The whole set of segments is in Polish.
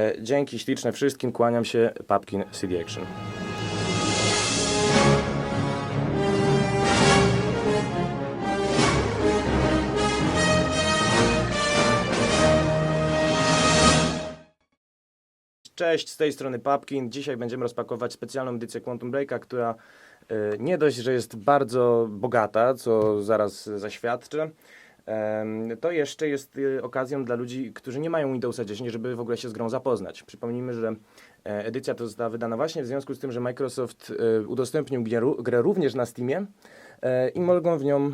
E, Dzięki śliczne wszystkim, kłaniam się, Papkin CD Action. Cześć, z tej strony Papkin. Dzisiaj będziemy rozpakować specjalną edycję Quantum Breaka, która e, nie dość, że jest bardzo bogata, co zaraz zaświadczę, to jeszcze jest e, okazją dla ludzi, którzy nie mają Windowsa 10, żeby w ogóle się z grą zapoznać. Przypomnijmy, że e, edycja ta została wydana właśnie w związku z tym, że Microsoft e, udostępnił grę, ró- grę również na Steamie e, i mogą w nią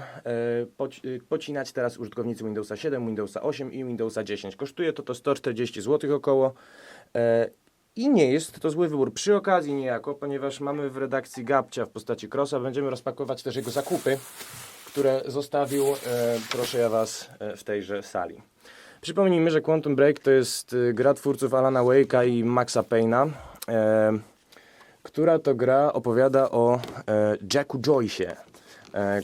poci- pocinać teraz użytkownicy Windowsa 7, Windowsa 8 i Windowsa 10. Kosztuje to to 140 zł około. I nie jest to zły wybór. Przy okazji niejako, ponieważ mamy w redakcji Gabcia w postaci Crossa, będziemy rozpakować też jego zakupy, które zostawił, e, proszę ja Was, e, w tejże sali. Przypomnijmy, że Quantum Break to jest e, gra twórców Alana Wake'a i Maxa Payne'a, która to gra opowiada o Jacku Joyce'ie,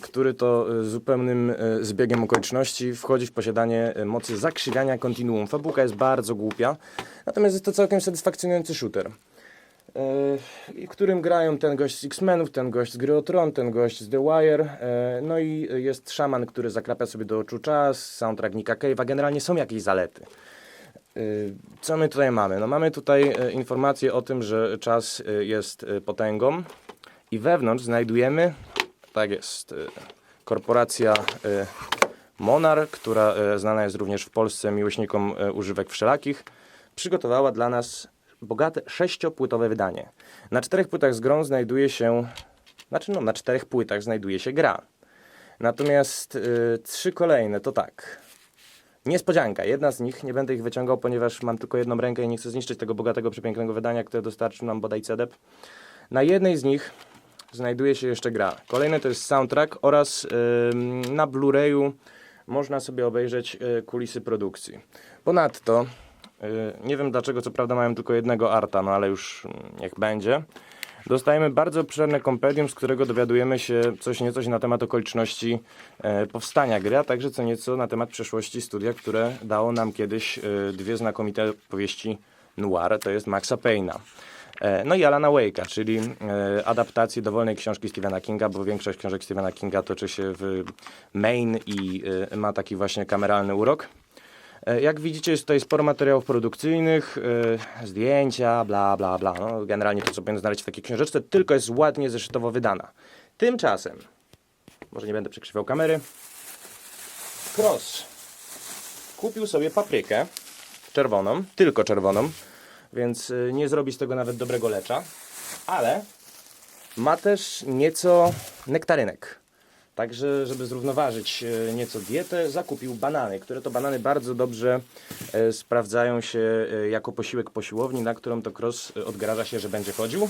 który to zupełnym zbiegiem okoliczności wchodzi w posiadanie mocy zakrzywiania kontinuum. Fabułka jest bardzo głupia, natomiast jest to całkiem satysfakcjonujący shooter. E, w którym grają ten gość z X-Menów, ten gość z gry Tron, ten gość z The Wire, e, no i jest szaman, który zakrapia sobie do oczu czas, soundtrack Nicka Cave'a, generalnie są jakieś zalety. Y, Co my tutaj mamy? No mamy tutaj e, informację o tym, że czas e, jest e, potęgą i wewnątrz znajdujemy, tak jest, e, korporacja e, Monar, która e, znana jest również w Polsce miłośnikom e, używek wszelakich, przygotowała dla nas bogate sześciopłytowe wydanie. Na czterech płytach z grą znajduje się, znaczy no na czterech płytach znajduje się gra. Natomiast e, trzy kolejne to tak. Niespodzianka. Jedna z nich, nie będę ich wyciągał, ponieważ mam tylko jedną rękę i nie chcę zniszczyć tego bogatego, przepięknego wydania, które dostarczył nam bodaj CDEP. Na jednej z nich znajduje się jeszcze gra. Kolejny to jest soundtrack oraz na Blu-rayu można sobie obejrzeć y, kulisy produkcji. Ponadto, y, nie wiem dlaczego, co prawda mają tylko jednego arta, no ale już niech będzie. Dostajemy bardzo obszerne kompendium, z którego dowiadujemy się coś niecoś na temat okoliczności e, powstania gry, a także co nieco na temat przeszłości studia, które dało nam kiedyś e, dwie znakomite powieści noir, to jest Maxa Payne'a. E, No i Alana Wake'a, czyli adaptacji dowolnej książki Stephena Kinga, bo większość książek Stephena Kinga toczy się w Maine i ma taki właśnie kameralny urok. E, Jak widzicie, jest tutaj sporo materiałów produkcyjnych, e, zdjęcia, bla, bla, bla. No, generalnie to, co powinno znaleźć w takiej książeczce, tylko jest ładnie zeszytowo wydana. Tymczasem, może nie będę przekrzywiał kamery, Cross kupił sobie paprykę czerwoną, tylko czerwoną, więc y, nie zrobi z tego nawet dobrego lecza, ale ma też nieco nektarynek. Także, żeby zrównoważyć e, nieco dietę, zakupił banany, które to banany bardzo dobrze e, sprawdzają się e, jako posiłek po siłowni, na którą to Cross odgraża się, że będzie chodził.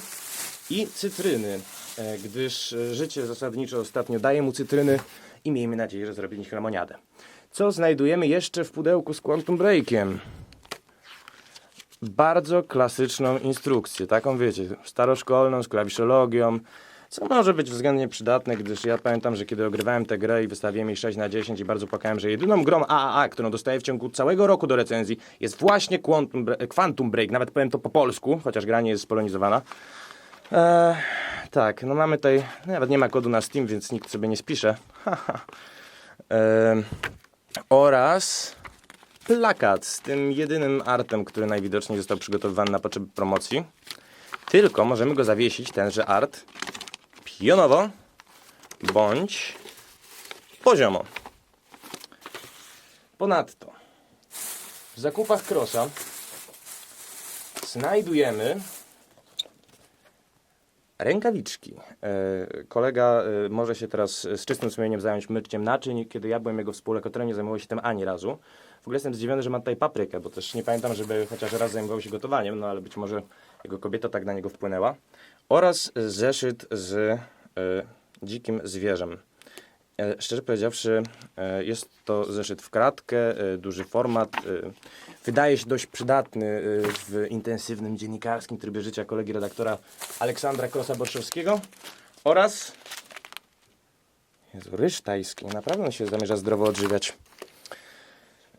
I cytryny, gdyż życie zasadniczo ostatnio daje mu cytryny i miejmy nadzieję, że zrobi nich lemoniadę. Co znajdujemy jeszcze w pudełku z Quantum Breakiem? Bardzo klasyczną instrukcję, taką wiecie, staroszkolną, z klawiszologią, co może być względnie przydatne, gdyż ja pamiętam, że kiedy ogrywałem tę grę i wystawiłem jej 6 na 10 i bardzo płakałem, że jedyną grą AAA, którą dostaję w ciągu całego roku do recenzji jest właśnie Quantum, Bre- Quantum Break, nawet powiem to po polsku, chociaż gra nie jest spolonizowana. Eee, tak, no mamy tutaj, nawet nie ma kodu na Steam, więc nikt sobie nie spisze. Eee, oraz plakat z tym jedynym artem, który najwidoczniej został przygotowywany na potrzeby promocji. Tylko możemy go zawiesić, tenże art, pionowo bądź poziomo. Ponadto w zakupach Crossa znajdujemy rękawiczki. E, kolega e, może się teraz z czystym sumieniem zająć myciem naczyń. Kiedy ja byłem jego współlokatorem, nie zajmował się tym ani razu. W ogóle jestem zdziwiony, że ma tutaj paprykę, bo też nie pamiętam, żeby chociaż raz zajmował się gotowaniem, no ale być może jego kobieta tak na niego wpłynęła. Oraz zeszyt z e, dzikim zwierzem. E, Szczerze powiedziawszy, e, jest to zeszyt w kratkę, duży format. Wydaje się dość przydatny w intensywnym dziennikarskim trybie życia kolegi redaktora Aleksandra Krosa-Borszewskiego oraz Jezu, ryż tajski. Naprawdę on się zamierza zdrowo odżywiać.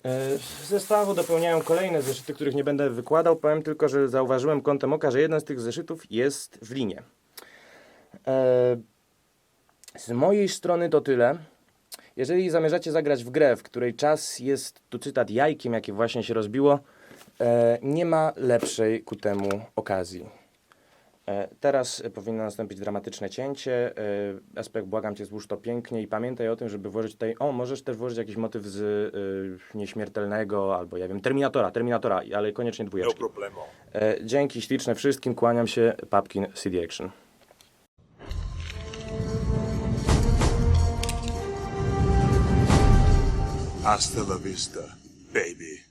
E, zestawu dopełniają kolejne zeszyty, których nie będę wykładał. Powiem tylko, że zauważyłem kątem oka, że jeden z tych zeszytów jest w linie. E, Z mojej strony to tyle. Jeżeli zamierzacie zagrać w grę, w której czas jest, tu cytat, jajkiem, jakie właśnie się rozbiło, e, nie ma lepszej ku temu okazji. E, Teraz e, powinno nastąpić dramatyczne cięcie. E, Aspekt, błagam cię, złóż to pięknie i pamiętaj o tym, żeby włożyć tutaj. O, możesz też włożyć jakiś motyw z y, nieśmiertelnego albo ja wiem, Terminatora, Terminatora, ale koniecznie No dwójeczki. problemo. E, Dzięki śliczne wszystkim, kłaniam się, Papkin CD Action. Hasta la vista, baby.